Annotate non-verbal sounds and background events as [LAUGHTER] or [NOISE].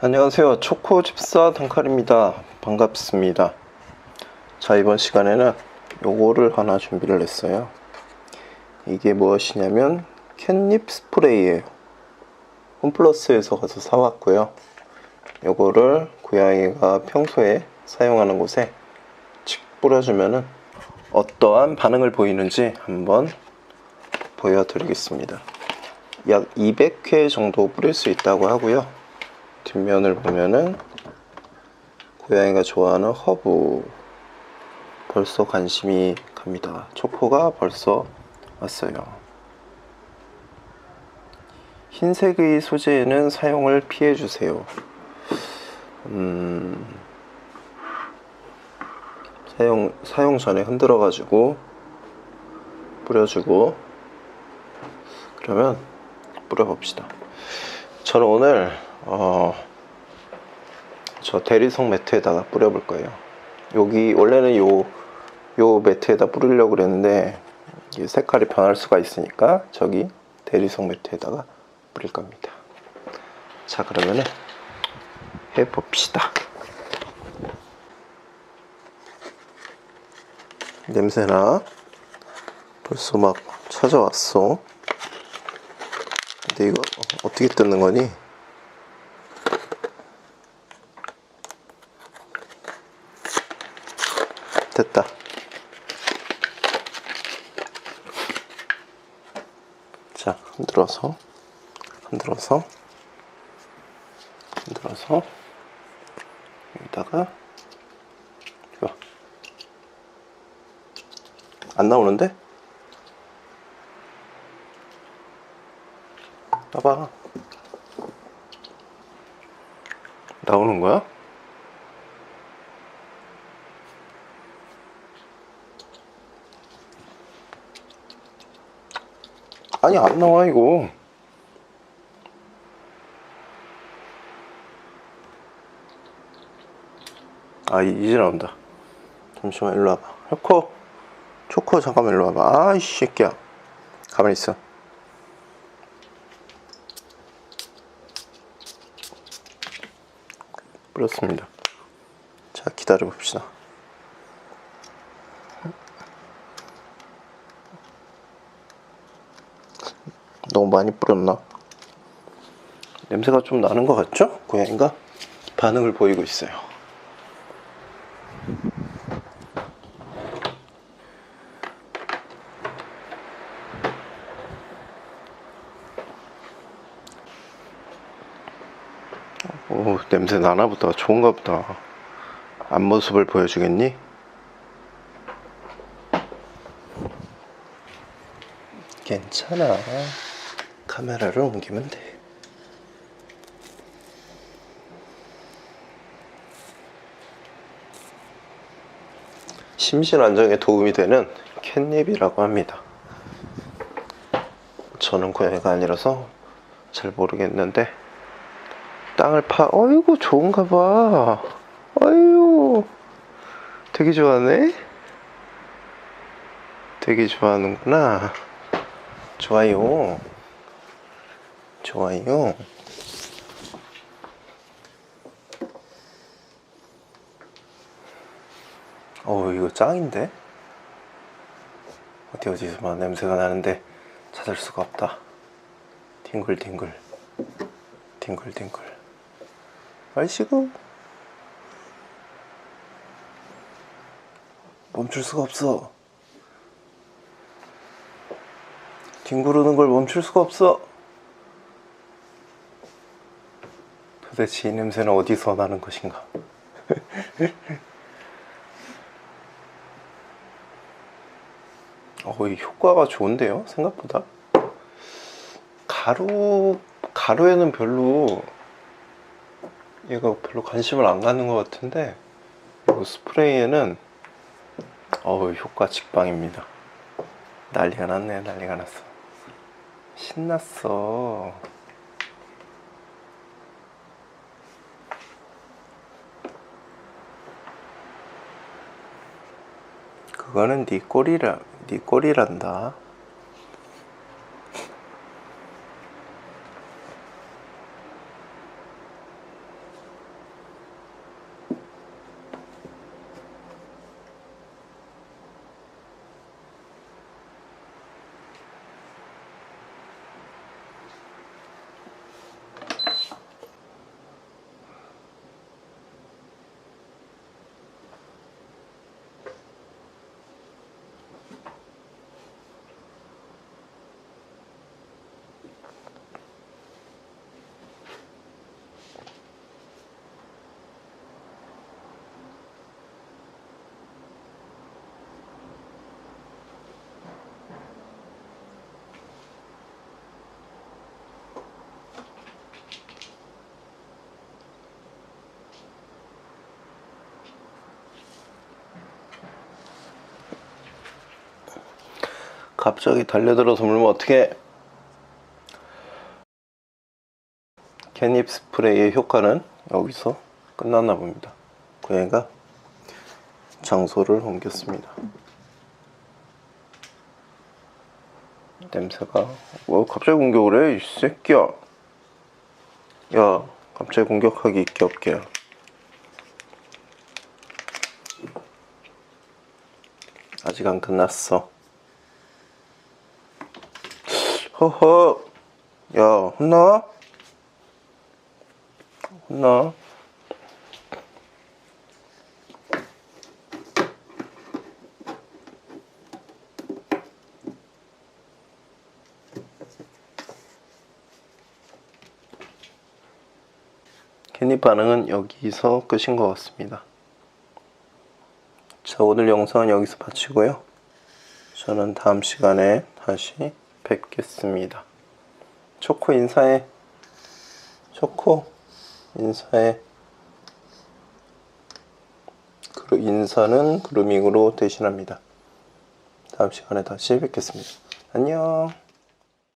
안녕하세요. 초코 집사 동칼입니다. 반갑습니다. 자, 이번 시간에는 요거를 하나 준비를 했어요. 이게 무엇이냐면 캣닙 스프레이예요. 홈플러스에서 가서 사왔고요. 요거를 고양이가 평소에 사용하는 곳에 칙 뿌려주면은 어떠한 반응을 보이는지 한번 보여드리겠습니다. 약 200회 정도 뿌릴 수 있다고 하고요. 뒷면을 보면은 고양이가 좋아하는 허브 벌써 관심이 갑니다. 초코가 벌써 왔어요. 흰색의 소재에는 사용을 피해 주세요. 음, 사용 사용 전에 흔들어 가지고 뿌려주고 그러면 뿌려봅시다. 저는 오늘 어, 저 대리석 매트에다가 뿌려볼 거예요. 여기 원래는 요, 요 매트에다 뿌리려고 그랬는데 색깔이 변할 수가 있으니까 저기 대리석 매트에다가 뿌릴 겁니다. 자 그러면은 해봅시다. 냄새나 벌써 막 찾아왔어. 근데 이거 어떻게 뜯는 거니? 됐다. 자, 흔들어서, 흔들어서, 흔들어서, 여기다가, 이거. 안 나오는데? 봐봐. 나오는 거야? 아니 안 나와 이거. 아 이- 이제 나온다. 잠시만 일로 와봐. 초코. 초코 잠깐만 일로 와봐. 아이 새끼야. 가만히 있어. 뿌렸습니다. 자 기다려 봅시다 많이 뿌렸나? 냄새가 좀 나는 것 같죠? 고양이가 반응을 보이고 있어요. 오, 냄새 나나 보다. 좋은가 보다. 앞모습을 보여주겠니? 괜찮아. 카메라를 옮기면 돼. 심신 안정에 도움이 되는 캣닙이라고 합니다. 저는 고양이가 아니라서 잘 모르겠는데 땅을 파. 어이구 좋은가 봐. 어이구 되게 좋아하네. 되게 좋아하는구나. 좋아요. 좋아요. 어 이거 짱인데? 어디 어디서 막 냄새가 나는데 찾을 수가 없다. 뒹굴뒹굴. 뒹굴뒹굴. 아이씨고. 멈출 수가 없어. 뒹구르는 걸 멈출 수가 없어. 도대체 이 냄새는 어디서 나는 것인가? [LAUGHS] 어, 이 효과가 좋은데요? 생각보다. 가루, 가루에는 별로, 얘가 별로 관심을 안 갖는 것 같은데, 이 스프레이에는, 어우, 효과 직방입니다. 난리가 났네, 난리가 났어. 신났어. 그거는 네 꼴이라, 네 꼴이란다. 갑자기 달려들어서 물면 어떻게? 캣닙 스프레이의 효과는 여기서 끝났나 봅니다. 고양이가 장소를 옮겼습니다. 냄새가 뭐 갑자기 공격을 해? 이 새끼야. 야, 갑자기 공격하기 있게 없게. 아직 안 끝났어. 허허. 야, 혼나? 혼나? 캣닙 반응은 여기서 끝인 것 같습니다. 자, 오늘 영상은 여기서 마치고요. 저는 다음 시간에 다시 뵙겠습니다. 초코 인사해. 초코 인사해. 그루 인사는 그루밍으로 대신합니다. 다음 시간에 다시 뵙겠습니다. 안녕.